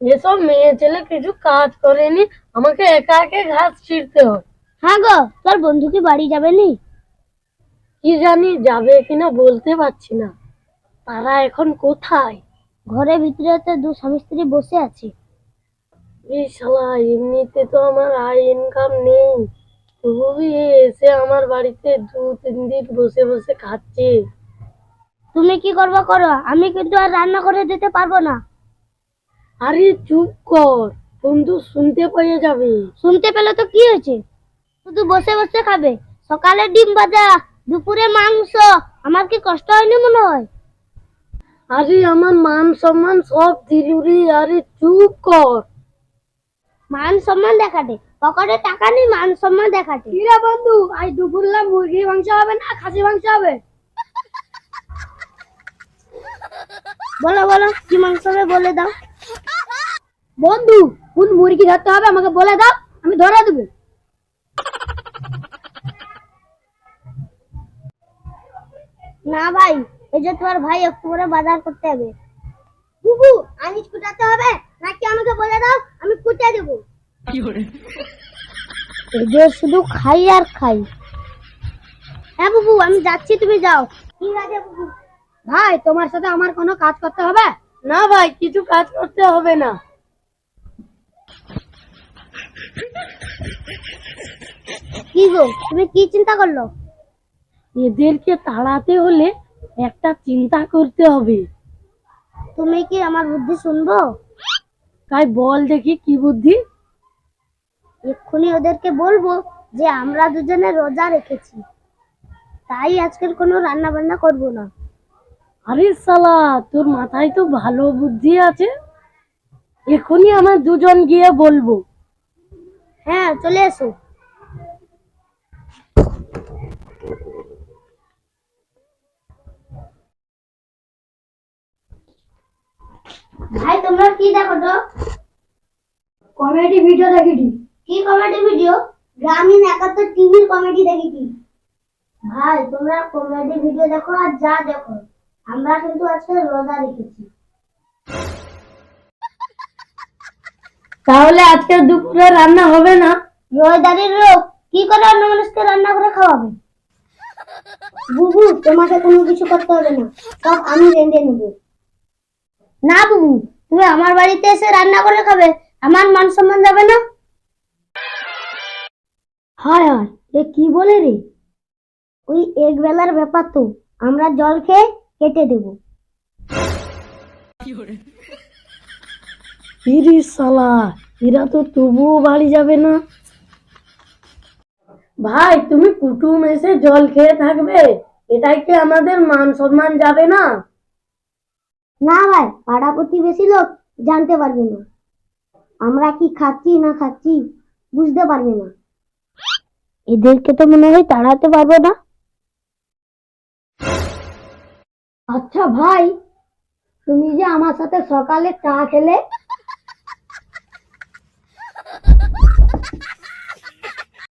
এসব মেয়ে ছেলে কিছু কাজ করেনি আমাকে একা একা ঘাস ছিঁড়তে হয়। হ্যাঁ গো তোর বন্ধু কি বাড়ি যাবে নি? কি জানি যাবে কিনা বলতে পারছি না। তারা এখন কোথায়? ঘরের ভিতরে তো দু স্বামী স্ত্রী বসে আছে। এই শালা এমনিতে তো আমার আয় ইনকাম নেই। তবু এসে আমার বাড়িতে দু তিন দিন বসে বসে খাচ্ছে। তুমি কি করবে করো? আমি কিন্তু আর রান্না করে দিতে পারব না। আরে চুপ কর বন্ধু শুনতে পেয়ে যাবে। শুনতে পেলে তো কি হয়েছে? শুধু বসে বসে খাবে। সকালে ডিম ভাজা দুপুরে মাংস আমার কি কষ্ট হয়নি মনে হয়? আরে আমার মান সম্মান সব দিলুরি আরে চুপ কর। মান সম্মান দেখাতে। পকেটে টাকা নেই মান সম্মান দেখাতে। কিরা বন্ধু আজ দুপুরলা মুরগির মাংস হবে না খাসি মাংস হবে? বলো বলো কি মাংস হবে বলে দাও। বন্ধু কোন মুরগি ধরতে হবে আমাকে বলে দাও আমি ধরে দেবো। না ভাই এই যে তোমার ভাই একটু বাজার করতে হবে বুবু আনিস কুটাতে হবে? নাকি আমাকে বলে দাও আমি কুটে দেবো? এদের শুধু খাই আর খাই। হ্যাঁ বুবু আমি যাচ্ছি তুমি যাও। ঠিক আছে বুবু। ভাই তোমার সাথে আমার কোনো কাজ করতে হবে? না ভাই কিছু কাজ করতে হবে না। কি গো তুমি কি চিন্তা করল? এদেরকে তাড়াতে হলে একটা চিন্তা করতে হবে। তুমি কি আমার বুদ্ধি শুনব? তাই বল দেখি কি বুদ্ধি। এক্ষুনি ওদেরকে বলব যে আমরা দুজনে রোজা রেখেছি। তাই আজকের কোনো রান্না বান্না করব না। আরে সালা তোর মাথায় তো ভালো বুদ্ধি আছে। এখনই আমার দুজন গিয়ে বলব। হ্যাঁ চলে এসো। ভাই তোমরা কি দেখো তো? কমেডি ভিডিও দেখেছি। কি কমেডি ভিডিও? গ্রামীণ একাত্তর টিভির কমেডি দেখেছি। ভাই তোমরা কমেডি ভিডিও দেখো আর যা দেখো। আমরা কিন্তু আজকে রোজা রেখেছি। তাহলে আজকে দুপুরে রান্না হবে না? রোজদারির লোক কি করে অন্য মানুষকে রান্না করে খাওয়াবে? বুবু তোমাকে কোনো কিছু করতে হবে না। সব আমি রেঁধে নেব। না বুবু তুমি আমার বাড়িতে এসে রান্না করে খাবে। আমার মান সম্মান যাবে না। হয় হয় এ কি বলে রে? ওই এক বেলার ব্যাপার তো আমরা জল খেয়ে কেটে দেব। ইরি সালা এরা তো তবুও বাড়ি যাবে না। ভাই তুমি কুটুম এসে জল খেয়ে থাকবে এটাই কি আমাদের মান সম্মান যাবে না? না ভাই, পাড়া প্রতিবেশী লোক জানতে পারবে না। আমরা কি খাচ্ছি না খাচ্ছি বুঝতে পারবে না। এদেরকে তো মনে হয় তাড়াতে পারব না। আচ্ছা ভাই, তুমি যে আমার সাথে সকালে চা খেলে